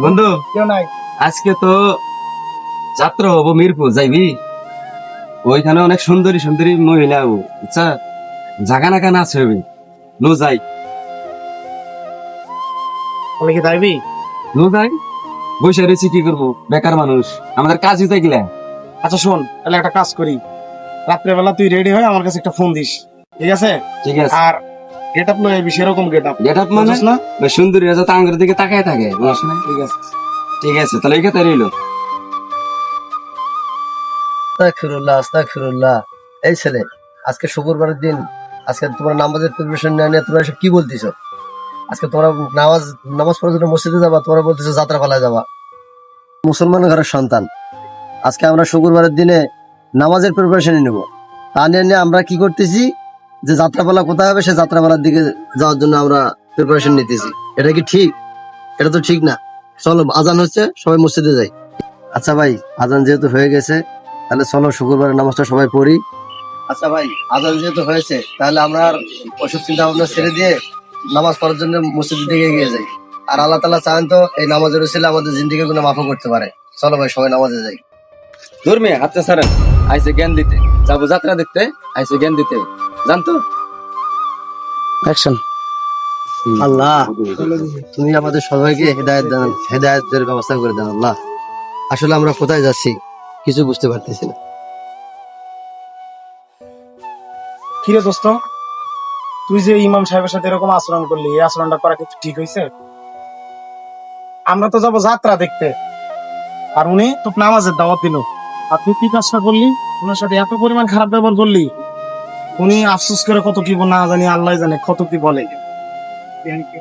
বন্ধু কেউ নাই। আজকে তো যাত্রা হব মিরপুর যাইবি? ওইখানে অনেক সুন্দরী সুন্দরী মহিলা আচ্ছা জাগা নাকা নাচ হবে নো যাই। কি যাইবি? নো যাই। বসে রয়েছি কি করব? বেকার মানুষ। আমাদের কাজ হইতে গেলে আচ্ছা শোন তাহলে একটা কাজ করি। রাত্রেবেলা তুই রেডি হয়ে আমার কাছে একটা ফোন দিস। ঠিক আছে? ঠিক আছে। আর গেট আপ আইবি সেরকম গেট আপ গেট আপ মানে না? সুন্দরী রাজা তাঙ্গের দিকে তাকায় থাকে ঠিক আছে। ঠিক আছে তাহলে এই কথা রইল। আস্তাগফিরুল্লাহ আস্তাগফিরুল্লাহ। এই ছেলে আজকে শুক্রবারের দিন আজকে তোমরা নামাজের প্রিপারেশন না নিয়ে তোমরা এসব কি বলতেছো? আজকে তোমরা নামাজ নামাজ পড়ার জন্য মসজিদে যাবা তোমরা বলতেছো যাত্রা পালায় যাবা। মুসলমান ঘরের সন্তান। আজকে আমরা শুক্রবারের দিনে নামাজের প্রিপারেশন নেব। তা নিয়ে নিয়ে আমরা কি করতেছি? যে যাত্রাপালা কোথায় হবে, সে যাত্রাপালার দিকে যাওয়ার জন্য আমরা প্রিপারেশন নিতেছি। এটা কি ঠিক? এটা তো ঠিক না। চলো, আজান হচ্ছে, সবাই মসজিদে যাই। আচ্ছা ভাই, আজান যেহেতু হয়ে গেছে, তাহলে চলো, শুক্রবারের নামাজটা সবাই পড়ি। আচ্ছা ভাই, আজান যেহেতু হয়েছে, তাহলে আমরা আর ওসব চিন্তা ভাবনা ছেড়ে দিয়ে নামাজ পড়ার জন্য মসজিদের দিকে এগিয়ে যাই। আর আল্লাহ তালা চান তো এই নামাজের ছিল আমাদের জিন্দিগি গুলো মাফও করতে পারে। চলো ভাই, সবাই নামাজে যাই। ধর্মে আচ্ছা স্যার আইসে জ্ঞান দিতে। যাব যাত্রা দেখতে, আইসে জ্ঞান দিতে। জানতো অ্যাকশন আল্লাহ তুমি আমাদের সবাইকে হেদায়ত দেন হেদায়তের ব্যবস্থা করে দেন আল্লাহ। আসলে আমরা কোথায় যাচ্ছি কিছু বুঝতে পারতেছি না। কিরে দোস্ত তুই যে ইমাম সাহেবের সাথে এরকম আচরণ করলি এই আচরণটা করা কি ঠিক হয়েছে আমরা তো যাব যাত্রা দেখতে। আর উনি তো নামাজের দাওয়াত দিল। আর তুই কি কাজটা করলি? ওনার সাথে এত পরিমাণ খারাপ ব্যবহার করলি। উনি আফসোস করে কত কি না জানি আল্লাহ জানে কত কি বলে।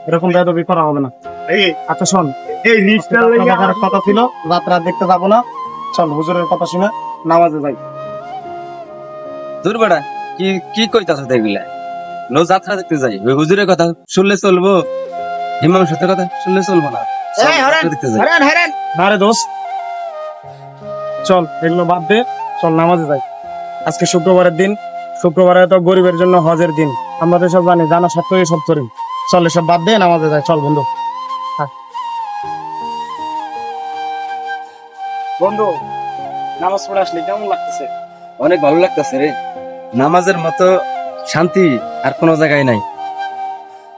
এরকম বেদবি করা হবে না। আচ্ছা শোন। এই কথা ছিল যাত্রা দেখতে যাব না। চল হুজুরের কথা শুনে নামাজে যাই। দূর বেড়া কি কি কইতাছ দেখবিলা নো যাত্রা দেখতে যাই। ওই হুজুরের কথা শুনলে চলবো। ইমাম সাথে কথা শুনলে চলবো না। এই, হরেন, যাত্রা দেখতে যাই। না রে দোস্ত। চল এগুলো বাদ দে। চল নামাজে যাই। আজকে শুক্রবারের দিন শুক্রবারে তো গরিবের জন্য হজের দিন। আমরা তো সব জানি জানা সত্ত্বেও সব করি। চল এসব বাদ দে নামাজে যাই। চল বন্ধু। বন্ধু নামাজ পড়ে আসলে কেমন লাগতেছে? অনেক ভালো লাগতেছে রে। নামাজের মতো শান্তি আর কোনো জায়গায় নাই।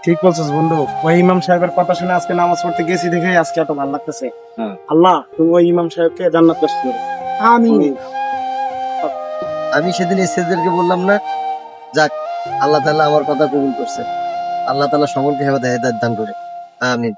ঠিক বলছিস বন্ধু ওই ইমাম সাহেবের কথা শুনে আজকে নামাজ পড়তে গেছি দেখে আজকে এত ভালো লাগতেছে। হ্যাঁ। আল্লাহ তুমি ওই ইমাম সাহেবকে জান্নাত দান করো। আমি আমি সেদিন স্ত্রীদেরকে বললাম না, যাক, আল্লাহ তালা আমার কথা কবুল করছে। আল্লাহ তালা সকলকে হেদায়েত দান করে আমিন।